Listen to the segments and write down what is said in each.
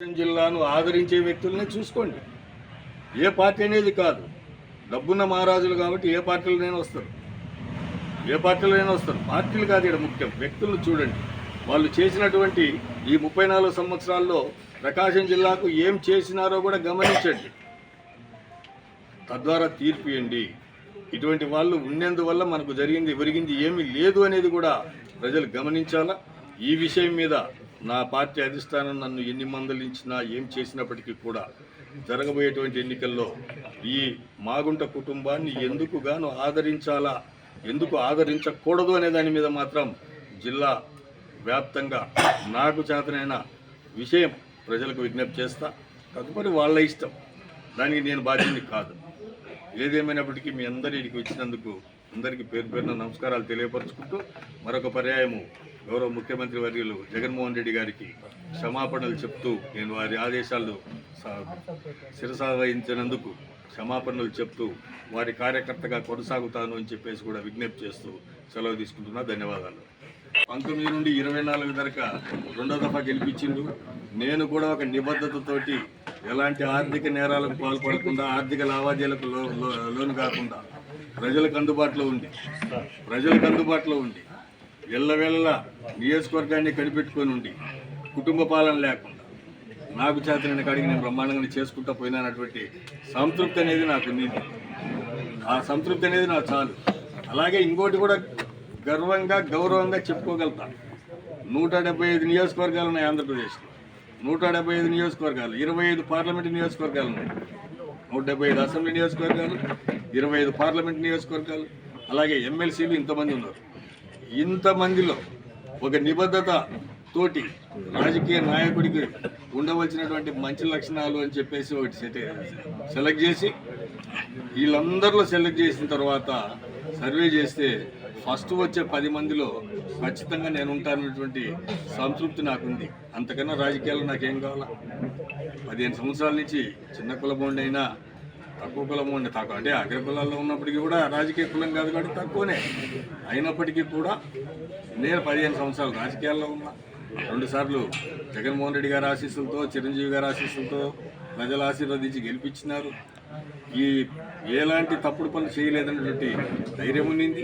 ప్రకాశం జిల్లాను ఆదరించే వ్యక్తుల్ని చూసుకోండి. ఏ పార్టీ అనేది కాదు. డబ్బున్న మహారాజులు కాబట్టి ఏ పార్టీలనైనా వస్తారు. ఏ పార్టీలైనా వస్తారు. పార్టీలు కాదు ఇక్కడ ముఖ్యం. వ్యక్తులను చూడండి. వాళ్ళు చేసినటువంటి ఈ ముప్పై నాలుగు సంవత్సరాల్లో ప్రకాశం జిల్లాకు ఏం చేసినారో కూడా గమనించండి. తద్వారా తీర్పు ఇవ్వండి. ఇటువంటి వాళ్ళు ఉన్నందువల్ల మనకు జరిగింది ఒరిగింది ఏమీ లేదు అనేది కూడా ప్రజలు గమనించాలా? ఈ విషయం మీద నా పార్టీ అధిష్టానం నన్ను ఎన్ని మందలించినా ఏం చేసినప్పటికీ కూడా జరగబోయేటువంటి ఎన్నికల్లో ఈ మాగుంట కుటుంబాన్ని ఎందుకు గాను ఆదరించాలా ఎందుకు ఆదరించకూడదు అనే దాని మీద మాత్రం జిల్లా వ్యాప్తంగా నాకు చేతనైన విషయం ప్రజలకు విజ్ఞప్తి చేస్తా. తదుపరి వాళ్ళ ఇష్టం. దానికి నేను బాధ్యత కాదు. ఏదేమైనప్పటికీ మీ అందరికి వచ్చినందుకు అందరికీ పేరు పేరున నమస్కారాలు తెలియపరుచుకుంటూ మరొక పర్యాయము గౌరవ ముఖ్యమంత్రి వర్యులు జగన్మోహన్ రెడ్డి గారికి క్షమాపణలు చెప్తూ నేను వారి ఆదేశాలు శిరసావహించినందుకు క్షమాపణలు చెప్తూ వారి కార్యకర్తగా కొనసాగుతాను అని చెప్పేసి కూడా విజ్ఞప్తి చేస్తూ సెలవు తీసుకుంటున్నా. ధన్యవాదాలు. పంతొమ్మిది నుండి ఇరవై నాలుగు దాకా రెండో దఫా గెలిపించిండు. నేను కూడా ఒక నిబద్ధతతోటి ఎలాంటి ఆర్థిక నేరాలకు పాల్పడకుండా ఆర్థిక లావాదేవీలకు లో లోను కాకుండా ప్రజలకు అందుబాటులో ఉండి ప్రజలకు అందుబాటులో ఉండి ఎల్లవేళలా నియోజకవర్గాన్ని కనిపెట్టుకొని ఉండి కుటుంబ పాలన లేకుండా నాకు చేతనైన కాడికి నేను బ్రహ్మాండంగా చేసుకుంటా పోయినటువంటి సంతృప్తి అనేది నాకు ఉంది ఆ సంతృప్తి అనేది నాకు చాలు. అలాగే ఇంకోటి కూడా గర్వంగా గౌరవంగా చెప్పుకోగలుగుతా. నూట డెబ్బై ఐదు నియోజకవర్గాలు ఉన్నాయి ఆంధ్రప్రదేశ్లో. నూట డెబ్బై ఐదు నియోజకవర్గాలు ఇరవై ఐదు పార్లమెంటు నియోజకవర్గాలు ఉన్నాయి. నూట డెబ్బై ఐదు అసెంబ్లీ నియోజకవర్గాలు ఇరవై ఐదు పార్లమెంట్ నియోజకవర్గాలు అలాగే ఎమ్మెల్సీలు ఇంతమంది ఉన్నారు. ఇంతమందిలో ఒక నిబద్ధత తోటి రాజకీయ నాయకుడికి ఉండవలసినటువంటి మంచి లక్షణాలు అని చెప్పేసి ఒకటి సెట్ సెలెక్ట్ చేసి వీళ్ళందరిలో సెలెక్ట్ చేసిన తర్వాత సర్వే చేస్తే ఫస్ట్ వచ్చే పది మందిలో ఖచ్చితంగా నేను ఉంటానన్నటువంటి సంతృప్తి నాకుంది. అంతకన్నా రాజకీయాలు నాకేం కావాలా? పదిహేను సంవత్సరాల నుంచి చిన్న కులమోండి తక్కువ కులం కులమోండి తక్కువ అంటే అగ్ర కులాల్లో ఉన్నప్పటికీ కూడా రాజకీయ కులం కాదు కాబట్టి తక్కువనే. అయినప్పటికీ కూడా నేను పదిహేను సంవత్సరాలు రాజకీయాల్లో ఉన్నా. రెండుసార్లు జగన్మోహన్ రెడ్డి గారి ఆశీస్సులతో చిరంజీవి గారి ఆశీస్సులతో ప్రజల ఆశీర్వదించి గెలిపించినారు. ఈ ఎలాంటి తప్పుడు పనులు చేయలేదన్నటువంటి ధైర్యం ఉండింది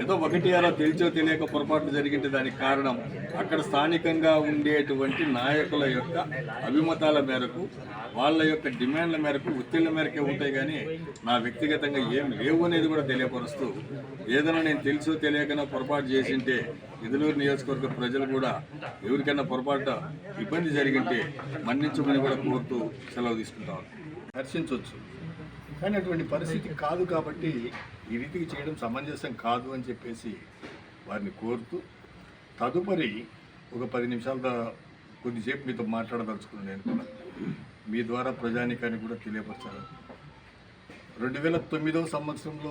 ఏదో ఒకటి అలా తెలిసో తెలియక పొరపాటు జరిగింది దానికి కారణం అక్కడ స్థానికంగా ఉండేటువంటి నాయకుల యొక్క అభిమతాల మేరకు వాళ్ళ యొక్క డిమాండ్ల మేరకు ఒత్తిళ్ళ మేరకే ఉంటాయి కానీ నా వ్యక్తిగతంగా ఏం లేవు అనేది కూడా తెలియపరుస్తూ ఏదైనా నేను తెలుసో తెలియకనో పొరపాటు చేసింటే ఇదులూరు నియోజకవర్గ ప్రజలు కూడా ఎవరికైనా పొరపాటు ఇబ్బంది జరిగింటే మన్నించమని కూడా కోరుతూ సెలవు తీసుకుంటాను హర్షించవచ్చు కానీ అటువంటి పరిస్థితి కాదు కాబట్టి ఈ రీతికి చేయడం సమంజసం కాదు అని చెప్పేసి వారిని కోరుతూ తదుపరి ఒక పది నిమిషాల కొద్దిసేపు మీతో మాట్లాడదలుచుకున్నాను నేను కూడా. మీ ద్వారా ప్రజానికానికి కూడా తెలియపరచాను. రెండు వేల తొమ్మిదవ సంవత్సరంలో